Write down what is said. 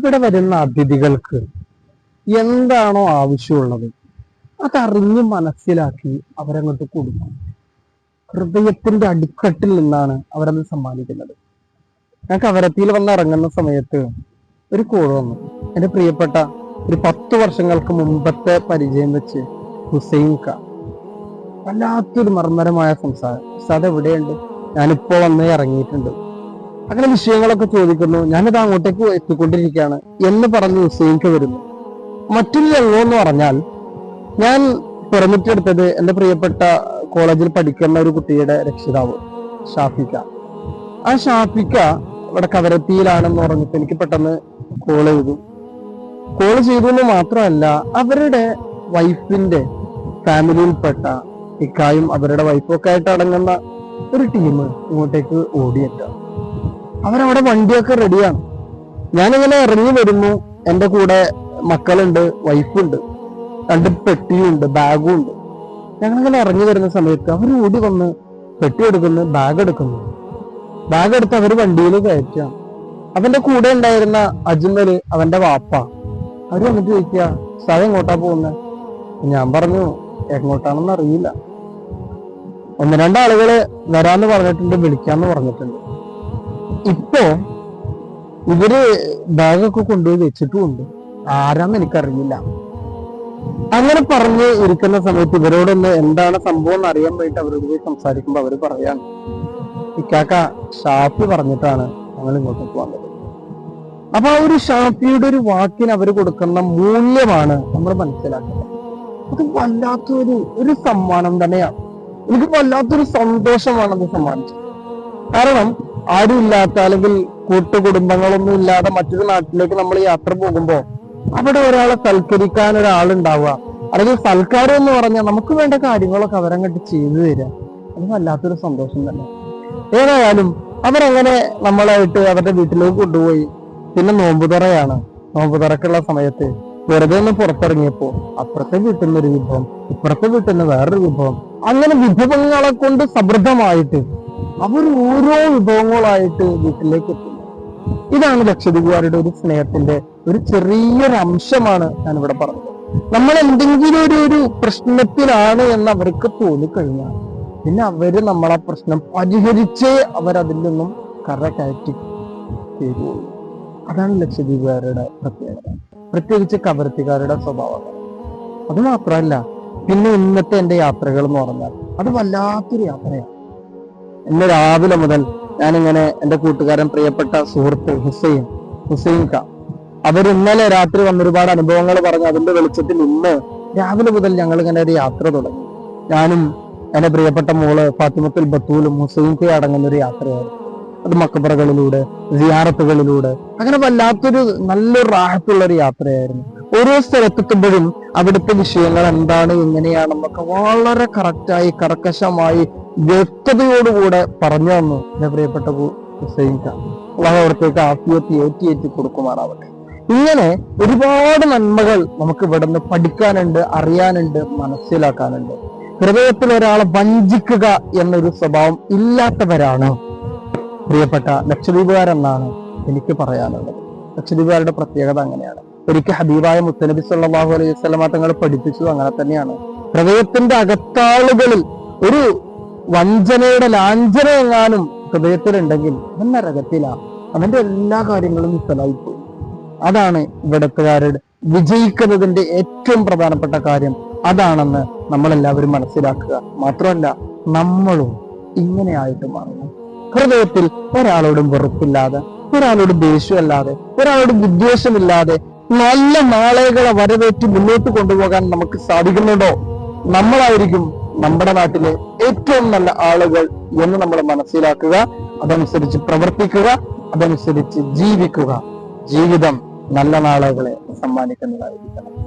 ഇവിടെ വരുന്ന അതിഥികൾക്ക് എന്താണോ ആവശ്യമുള്ളത് അതറിഞ്ഞ് മനസ്സിലാക്കി അവരങ്ങോട്ട് കൊടുക്കും. ഹൃദയത്തിന്റെ അടിക്കട്ടിൽ നിന്നാണ് അവരത് സമ്മാനിക്കുന്നത്. ഞാൻ കവരത്തിയിൽ വന്ന് ഇറങ്ങുന്ന സമയത്ത് ഒരു കോൾ വന്നു. എന്റെ പ്രിയപ്പെട്ട ഒരു പത്ത് വർഷങ്ങൾക്ക് മുമ്പത്തെ പരിചയം വെച്ച് ഹുസൈൻ ക വല്ലാത്തൊരു മർമ്മരമായ സംസാരം. ഉസ്താദ് എവിടെയുണ്ട്? ഞാനിപ്പോ വന്ന് ഇറങ്ങിയിട്ടുണ്ട്. അങ്ങനെ വിഷയങ്ങളൊക്കെ ചോദിക്കുന്നു. ഞാനിത് അങ്ങോട്ടേക്ക് എത്തിക്കൊണ്ടിരിക്കുകയാണ്. എന്ന് പറഞ്ഞ് ഹുസൈൻക്ക് വരുന്നു. മറ്റൊരു എന്ന് പറഞ്ഞാൽ ഞാൻ പെർമിറ്റ് എടുത്തത് എന്റെ പ്രിയപ്പെട്ട കോളേജിൽ പഠിക്കുന്ന ഒരു കുട്ടിയുടെ രക്ഷിതാവ് ഷാഫിക്ക. ആ ഷാഫിക്ക ഇവിടെ കവരത്തിയിലാണെന്ന് പറഞ്ഞിട്ട് എനിക്ക് പെട്ടെന്ന് കോൾ ചെയ്തു. കോൾ ചെയ്തു എന്ന് മാത്രമല്ല അവരുടെ വൈഫിന്റെ ഫാമിലിയിൽപ്പെട്ട ഇക്കായും അവരുടെ വൈഫൊക്കെ ആയിട്ട് അടങ്ങുന്ന ഒരു ടീം ഇങ്ങോട്ടേക്ക് ഓടിയെത്തുക. അവരവിടെ വണ്ടിയൊക്കെ റെഡിയാണ് ഞാനിങ്ങനെ ഇറങ്ങി വരുന്നു. എന്റെ കൂടെ മക്കളുണ്ട് വൈഫുണ്ട് രണ്ട് പെട്ടിയുണ്ട് ബാഗും ഉണ്ട് ഞങ്ങളിങ്ങനെ ഇറങ്ങി വരുന്ന സമയത്ത് അവർ ഓടി വന്ന് പെട്ടി എടുക്കുന്നു ബാഗ് എടുക്കുന്നു. ബാഗ് എടുത്ത് അവർ വണ്ടിയിൽ കയറ്റുകയാണ്. അവന്റെ കൂടെ ഉണ്ടായിരുന്ന അജ്മൽ അവന്റെ വാപ്പ. അവർ വന്നിട്ട് ചോദിക്കുക സാർ എങ്ങോട്ടാ പോകുന്നത് ഞാൻ പറഞ്ഞു എങ്ങോട്ടാണെന്ന് അറിയില്ല. ഒന്ന് രണ്ടാളുകൾ വരാന്ന് പറഞ്ഞിട്ടുണ്ട് വിളിക്കാന്ന് പറഞ്ഞിട്ടുണ്ട്. ഇപ്പോ ഇവർ ബാഗൊക്കെ കൊണ്ടുപോയി വെച്ചിട്ടുമുണ്ട്. ആരാന്ന് എനിക്കറിയില്ല. അങ്ങനെ പറഞ്ഞ് ഇരിക്കുന്ന സമയത്ത് ഇവരോടൊന്ന് എന്താണ് സംഭവം എന്ന് അറിയാൻ വേണ്ടിട്ട് അവരോട് പോയി സംസാരിക്കുമ്പോ അവർ പറയാണ് ഇക്കാക്ക ഷാഫി പറഞ്ഞിട്ടാണ് ഞങ്ങൾ ഇങ്ങോട്ടേക്ക് വന്നത് അപ്പൊ ആ ഒരു ഷാഫിയുടെ ഒരു വാക്കിന് അവർ കൊടുക്കുന്ന മൂല്യമാണ് നമ്മൾ മനസ്സിലാക്കുന്നത് അത് വല്ലാത്തൊരു ഒരു സമ്മാനം തന്നെയാണ്. എനിക്ക് വല്ലാത്തൊരു സന്തോഷമാണ് അത് സമ്മാനിച്ചത്. കാരണം ആരും ഇല്ലാത്ത അല്ലെങ്കിൽ കൂട്ടുകുടുംബങ്ങളൊന്നും ഇല്ലാതെ മറ്റൊരു നാട്ടിലേക്ക് നമ്മൾ യാത്ര പോകുമ്പോൾ അവിടെ ഒരാളെ സൽക്കരിക്കാൻ ഒരാളുണ്ടാവുക. അല്ലെങ്കിൽ സൽക്കാരം എന്ന് പറഞ്ഞാൽ നമുക്ക് വേണ്ട കാര്യങ്ങളൊക്കെ അവരങ്ങോട്ട് ചെയ്തു തരിക. അത് വല്ലാത്തൊരു സന്തോഷം തന്നെ. ഏതായാലും അവരങ്ങനെ നമ്മളായിട്ട് അവരുടെ വീട്ടിലേക്ക് കൊണ്ടുപോയി. പിന്നെ നോമ്പുതറയാണ് നോമ്പുതറക്കുള്ള സമയത്ത് വെറുതെ ഒന്ന് പുറത്തിറങ്ങിയപ്പോ അപ്പുറത്തെ വീട്ടിൽ നിന്നൊരു വിഭവം ഇപ്പുറത്തെ വീട്ടിൽ നിന്ന് വേറൊരു വിഭവം. അങ്ങനെ വിഭവങ്ങളെ കൊണ്ട് സമൃദ്ധമായിട്ട് അവർ ഓരോ വിഭവങ്ങളായിട്ട് വീട്ടിലേക്ക് എത്തുന്നു. ഇതാണ് ലക്ഷദ്വീപുകാരുടെ ഒരു സ്നേഹത്തിന്റെ ഒരു ചെറിയൊരു അംശമാണ് ഞാൻ ഇവിടെ പറഞ്ഞത്. നമ്മൾ എന്തെങ്കിലും ഒരു ഒരു പ്രശ്നത്തിലാണ് എന്ന് അവർക്ക് തോന്നിക്കഴിഞ്ഞാൽ പിന്നെ അവർ നമ്മളെ പ്രശ്നം പരിഹരിച്ചേ അവരതിൽ നിന്നും കറ കയറ്റി തീരുള്ളൂ അതാണ് ലക്ഷദ്വീപുകാരുടെ പ്രത്യേകത. പ്രത്യേകിച്ച് കവരത്തിക്കാരുടെ സ്വഭാവം. അത് മാത്രമല്ല പിന്നെ ഇന്നത്തെ എന്റെ യാത്രകൾ എന്ന് പറഞ്ഞാൽ അത് വല്ലാത്തൊരു യാത്രയാണ്. ഇന്ന് രാവിലെ മുതൽ ഞാനിങ്ങനെ എന്റെ കൂട്ടുകാരൻ പ്രിയപ്പെട്ട സുഹൃത്ത് ഹുസൈൻ ഹുസൈൻ ഖാൻ അവർ ഇന്നലെ രാത്രി വന്ന ഒരുപാട് അനുഭവങ്ങൾ പറഞ്ഞു. അതിന്റെ വെളിച്ചത്തിൽ ഇന്ന് രാവിലെ മുതൽ ഞങ്ങൾ ഇങ്ങനെ ഒരു യാത്ര തുടങ്ങി. ഞാനും എന്റെ പ്രിയപ്പെട്ട മോൾ ഫാത്തിമത്തുൽ ബത്തൂലും ഹുസൈൻ ഖാൻ അടങ്ങുന്ന ഒരു യാത്രയായിരുന്നു. അത് മക്കബറകളിലൂടെ സിയാറത്തുകളിലൂടെ അങ്ങനെ വല്ലാത്തൊരു നല്ലൊരു റാഹത്തുള്ള ഒരു യാത്രയായിരുന്നു. ഓരോ സ്ഥലത്തെത്തുമ്പോഴും അവിടുത്തെ വിഷയങ്ങൾ എന്താണ് എങ്ങനെയാണെന്നൊക്കെ വളരെ കറക്റ്റായി കർക്കശമായി വ്യക്തതയോടുകൂടെ പറഞ്ഞു തന്നു എന്റെ പ്രിയപ്പെട്ട ഖാൻ അള്ളാഹു അവിടത്തേക്ക് ആഫിയത്തി ഏറ്റി ഏറ്റി കൊടുക്കുമാറാവട്ടെ. ഇങ്ങനെ ഒരുപാട് നന്മകൾ നമുക്ക് ഇവിടുന്ന് പഠിക്കാനുണ്ട് അറിയാനുണ്ട് മനസ്സിലാക്കാനുണ്ട്. ഹൃദയത്തിൽ ഒരാളെ വഞ്ചിക്കുക എന്നൊരു സ്വഭാവം ഇല്ലാത്തവരാണ് പ്രിയപ്പെട്ട ലക്ഷദ്വീപുകാരെന്നാണ് എനിക്ക് പറയാനുള്ളത്. ലക്ഷദ്വീപുകാരുടെ പ്രത്യേകത അങ്ങനെയാണ്. ഒരിക്കൽ ഹബീബായ മുത്തനബി സല്ലാഹു അലൈഹി വസല്ലമ തങ്ങൾ പഠിപ്പിച്ചത് അങ്ങനെ തന്നെയാണ്. ഹൃദയത്തിന്റെ അകത്താളുകളിൽ ഒരു വഞ്ചനയുടെ ലാഞ്ചന എങ്ങാനും ഹൃദയത്തിലുണ്ടെങ്കിൽ അവൻ നരകത്തിലാ അവന്റെ എല്ലാ കാര്യങ്ങളും വിഫലായിപ്പോയി അതാണ് ഇവിടത്തുകാരുടെ വിജയിക്കുന്നതിന്റെ ഏറ്റവും പ്രധാനപ്പെട്ട കാര്യം. അതാണെന്ന് നമ്മളെല്ലാവരും മനസ്സിലാക്കുക. മാത്രമല്ല നമ്മളും ഇങ്ങനെയായിട്ട് മാറുന്നു. ഹൃദയത്തിൽ ഒരാളോടും വെറുപ്പില്ലാതെ ഒരാളോട് ദേഷ്യമല്ലാതെ ഒരാളോട് വിദ്വേഷമില്ലാതെ നല്ല നാളെകളെ വരവേറ്റ് മുന്നോട്ട് കൊണ്ടുപോകാൻ നമുക്ക് സാധിക്കുന്നുണ്ടോ? നമ്മളായിരിക്കും നമ്മുടെ നാട്ടിലെ ഏറ്റവും നല്ല ആളുകൾ എന്ന് നമ്മൾ മനസ്സിലാക്കുക അതനുസരിച്ച് പ്രവർത്തിക്കുക അതനുസരിച്ച് ജീവിക്കുക. ജീവിതം നല്ല നാളുകളെ സമ്മാനിക്കുന്നതായിരിക്കണം.